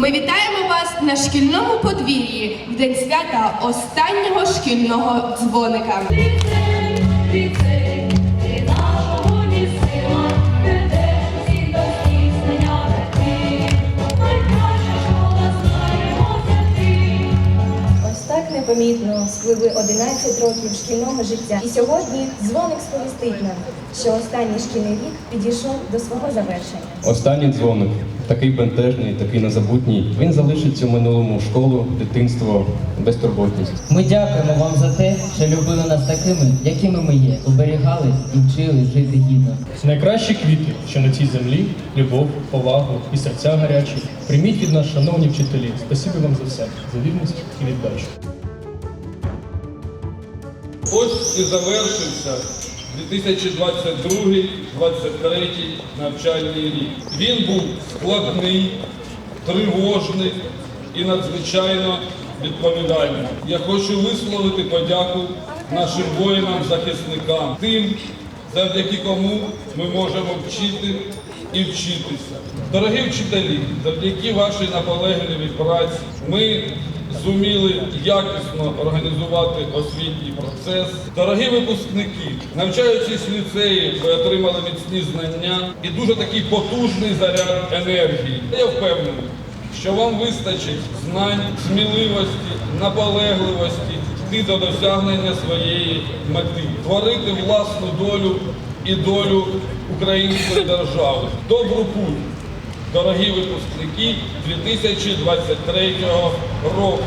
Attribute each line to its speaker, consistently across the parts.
Speaker 1: Ми вітаємо вас на шкільному подвір'ї в день свята останнього шкільного дзвоника.
Speaker 2: Непомітно спливли 11 років шкільного життя. І сьогодні дзвоник сповістить нам, що останній шкільний рік підійшов до свого завершення.
Speaker 3: Останній дзвоник, такий бентежний, такий незабутній. Він залишить у минулому школу, дитинство, безтурботність.
Speaker 4: Ми дякуємо вам за те, що любили нас такими, якими ми є, оберігали і вчили жити гідно.
Speaker 5: Найкращі квіти, що на цій землі, любов, повагу і серця гарячі. Прийміть від нас, шановні вчителі. Спасибі вам за все, за вірність і віддачу.
Speaker 6: Ось і завершився 2022-2023 навчальний рік. Він був складний, тривожний і надзвичайно відповідальний. Я хочу висловити подяку нашим воїнам-захисникам, тим, завдяки кому ми можемо вчити і вчитися. Дорогі вчителі, завдяки вашій наполегливій праці ми зуміли якісно організувати освітній процес. Дорогі випускники, навчаючись в ліцеї, ви отримали міцні знання і дуже такий потужний заряд енергії. Я впевнений, що вам вистачить знань, сміливості, наполегливості йти до досягнення своєї мети, творити власну долю і долю української держави. Добру путь! Дорогі випускники 2023 року.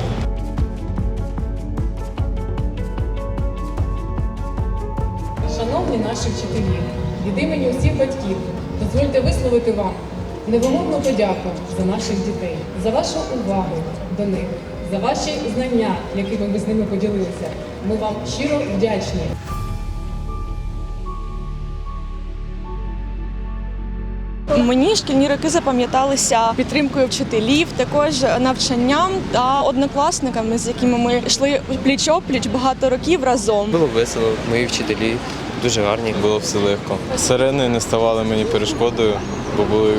Speaker 7: Шановні наші вчителі, від імені усіх батьків, дозвольте висловити вам невимовну подяку за наших дітей, за вашу увагу до них, за ваші знання, якими ви з ними поділилися. Ми вам щиро вдячні.
Speaker 8: Мені шкільні роки запам'яталися підтримкою вчителів, також навчанням та однокласниками, з якими ми йшли пліч-опліч багато років разом.
Speaker 9: Було весело, мої вчителі дуже гарні. Було все легко. Сирени не ставали мені перешкодою, бо були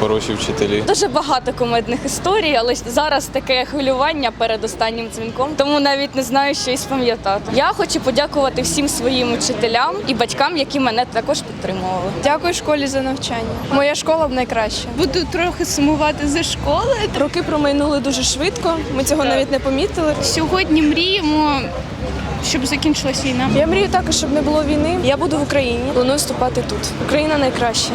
Speaker 9: хороші вчителі.
Speaker 10: Дуже багато кумедних історій, але зараз таке хвилювання перед останнім дзвінком, тому навіть не знаю, що і спам'ятати. Я хочу подякувати всім своїм учителям і батькам, які мене також підтримували.
Speaker 8: Дякую школі за навчання. Моя школа найкраща. Буду трохи сумувати за школи. Роки промайнули дуже швидко. Ми цього навіть не помітили.
Speaker 11: Сьогодні мріємо, щоб закінчилась війна.
Speaker 8: Я мрію також, щоб не було війни. Я буду в Україні. Планую вступати тут. Україна найкраща.